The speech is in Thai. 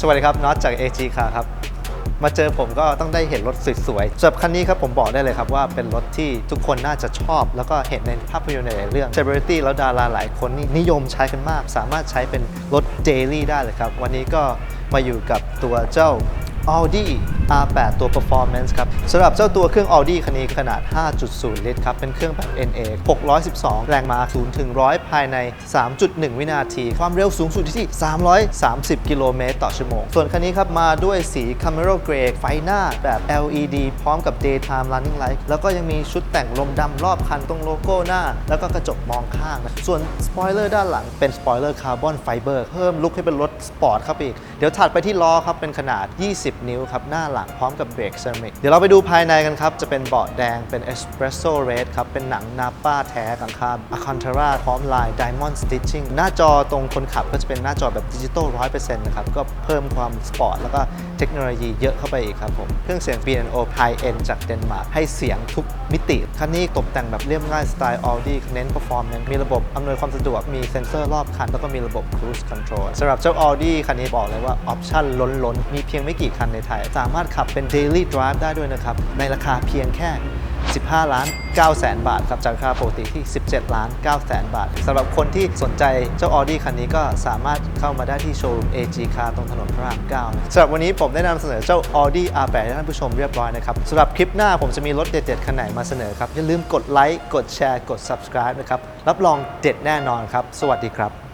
สวัสดีครับน็อตจาก AG ค r ครับ มาเจอผมก็ต้องได้เห็นรถสวยๆสำหรับคันนี้ครับผมบอกได้เลยครับว่าเป็นรถที่ทุกคนน่าจะชอบ แล้วก็เห็นในภาพยนตร์ในหลายเรื่อง Celebrity แล้วดาราหลายคนนี่นิยมใช้กันมาก สามารถใช้เป็นรถ daily ได้เลยครับ วันนี้ก็มาอยู่กับตัวเจ้า Audi R8 ตัว Performance ครับสำหรับเจ้าตัวเครื่อง Audi คันนี้ขนาด 5.0 ลิตรครับ เป็นเครื่องแบบ NA 612 แรงม้า0ถึง100 ภายใน 3.1 วินาที ความเร็วสูงสุดที่ 330 กิโลเมตรต่อชั่วโมง ส่วนคันนี้ครับ มาด้วยสี Camaro Grey ไฟหน้าแบบ LED พร้อมกับ Daytime Running Light แล้วก็ยังมีชุดแต่งลมดำรอบคันตรงโลโก้หน้า แล้วก็กระจกมองข้างนะส่วนสปอยเลอร์ด้านหลังเป็นสปอยเลอร์คาร์บอนไฟเบอร์เพิ่มลุคให้เป็นรถสปอร์ตครับอีกเดี๋ยวถัดไปที่ล้อครับเป็นขนาด 20นิ้วครับหน้าหลังพร้อมกับเบรกเซรามิกเดี๋ยวเราไปดูภายในกันครับ จะเป็นเบาะแดงเป็น Espresso Red ครับ เป็นหนังนาป้าแท้หลังคา Alcantara พร้อมลาย Diamond Stitching หน้าจอตรงคนขับก็จะเป็นหน้าจอแบบดิจิตอล100%นะครับ ก็เพิ่มความสปอร์ตแล้วก็เทคโนโลยีเยอะเข้าไปอีกครับผมเครื่องเสียง B&O High End จากเดนมาร์กให้เสียงทุกมิติคันนี้ตกแต่งแบบเรียบง่ายสไตล์ Audi เน้น performance มีระบบอำนวยความสะดวกมีเซ็นเซอร์รอบคันแล้วก็มีระบบ cruise control สำหรับเจ้า Audi คันนี้บอกเลยว่าออปชั่นล้นๆมีเพียงไม่กี่คันในไทย สามารถขับเป็น daily drive ได้ด้วยนะครับ ในราคาเพียงแค่ 15 ล้าน9แสนบาทครับจากราคาปกติที่ 17 ล้าน9แสนบาทสำหรับคนที่สนใจเจ้า Audi คันนี้ก็สามารถเข้ามาได้ที่โชว์รูม AG Car ตรงถนนพระราม9นะสำหรับวันนี้ผมได้นำเสนอเจ้า Audi R8 ให้ท่านผู้ชมเรียบร้อยนะครับสำหรับคลิปหน้าผมจะมีรถเด็ดๆคันไหนมาเสนอครับ อย่าลืมกดไลค์กดแชร์กด subscribe นะครับรับรองเด็ดแน่นอนครับ สวัสดีครับ